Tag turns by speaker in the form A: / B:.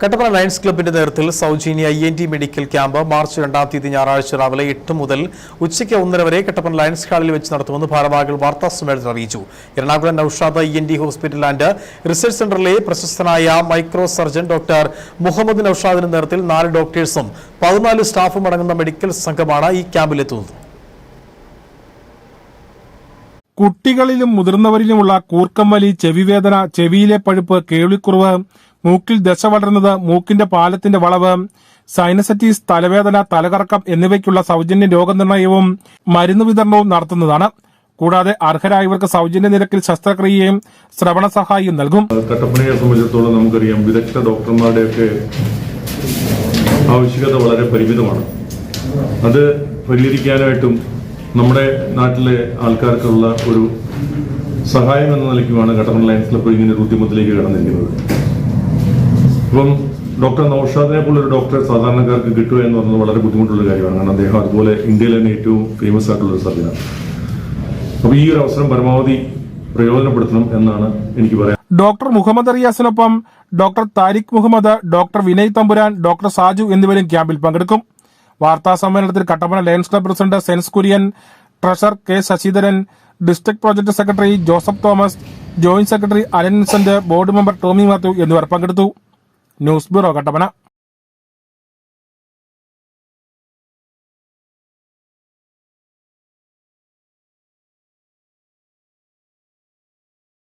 A: Kattappana lions ക്ലബിന്റെ നേതൃത്വത്തിൽ സൗജന്യ E N T medical camp March രണ്ടാം തീയതി ഞായറാഴ്ച രാവിലെ എട്ട് മുതൽ ഉച്ചയ്ക്ക് ഒന്നര വരെ കട്ടപ്പന ലയൺസ് ഹാളിൽ വെച്ച് നടത്തുമെന്ന് ഭാരവാഹികൾ വാർത്താ സമ്മേളനത്തിൽ അറിയിച്ചു. Ernakulam Naushad I N T hospital and research സെന്ററിലെ പ്രശസ്തനായ മൈക്രോ സർജൻ ഡോക്ടർ മുഹമ്മദ് നൌഷാദിന്റെ നേതൃത്വത്തിൽ നാല് ഡോക്ടേഴ്സും പതിനാല് സ്റ്റാഫും അടങ്ങുന്ന മെഡിക്കൽ സംഘമാണ് ഈ ക്യാമ്പിലെത്തുന്നത്
B: കുട്ടികളിലും മുതിർന്നവരിലുമുള്ള കൂർക്കം വലി ചെവിവേദന ചെവിയിലെ പഴുപ്പ് കേൾവിക്കുറവ് മൂക്കിൽ ദശ വളരുന്നത് മൂക്കിന്റെ പാലത്തിന്റെ വളവ് സൈനസറ്റീസ് തലവേദന തലകറക്കം എന്നിവയ്ക്കുള്ള സൗജന്യ രോഗനിർണയവും മരുന്ന് വിതരണവും നടത്തുന്നതാണ്. കൂടാതെ അർഹരായവർക്ക് സൗജന്യ നിരക്കിൽ ശസ്ത്രക്രിയയും ശ്രവണ സഹായിയും നൽകും.
C: കട്ടപ്പനയെ സംബന്ധിച്ചിടത്തോളം നമുക്കറിയാം വിദഗ്ധ ഡോക്ടർമാരുടെയൊക്കെ ആവശ്യകത വളരെ പരിമിതമാണ്. അത് പരിഹരിക്കാനായിട്ടും നമ്മുടെ നാട്ടിലെ ആൾക്കാർക്കുള്ള ഒരു സഹായം എന്ന നിലയ്ക്കുമാണ് കട്ടപ്പന ലയൻസ് ക്ലബ്ബ് ഇങ്ങനെ ഒരു ഉദ്യമത്തിലേക്ക് കടന്നിരിക്കുന്നത്. ഇപ്പം ഡോക്ടർ നൌഷാദിനെ പോലൊരു ഡോക്ടറെ സാധാരണക്കാർക്ക് കിട്ടുക എന്ന് പറയുന്നത് വളരെ ബുദ്ധിമുട്ടുള്ള കാര്യമാണ്. കാരണം അദ്ദേഹം അതുപോലെ ഇന്ത്യയിലെ തന്നെ ഏറ്റവും ഫേമസ് ആയിട്ടുള്ള ഒരു സർജനാണ് അപ്പോൾ ഈ ഒരു അവസരം പരമാവധി പ്രയോജനപ്പെടുത്തണം എന്നാണ് എനിക്ക് പറയാൻ
B: doctor Muhammad റിയാസിനൊപ്പം doctor Tariq Muhammad doctor Vinay Thampuran doctor Saju എന്നിവരും ക്യാമ്പിൽ പങ്കെടുക്കും. വാർത്താ സമ്മേളനത്തിൽ Kattappana Lions club president Sens Kurian treasurer K Sasidharan district project secretary Joseph Thomas joint secretary Alan Vincent board member Tomy Mathew എന്നിവർ പങ്കെടുത്തു. News bureau Kattappana.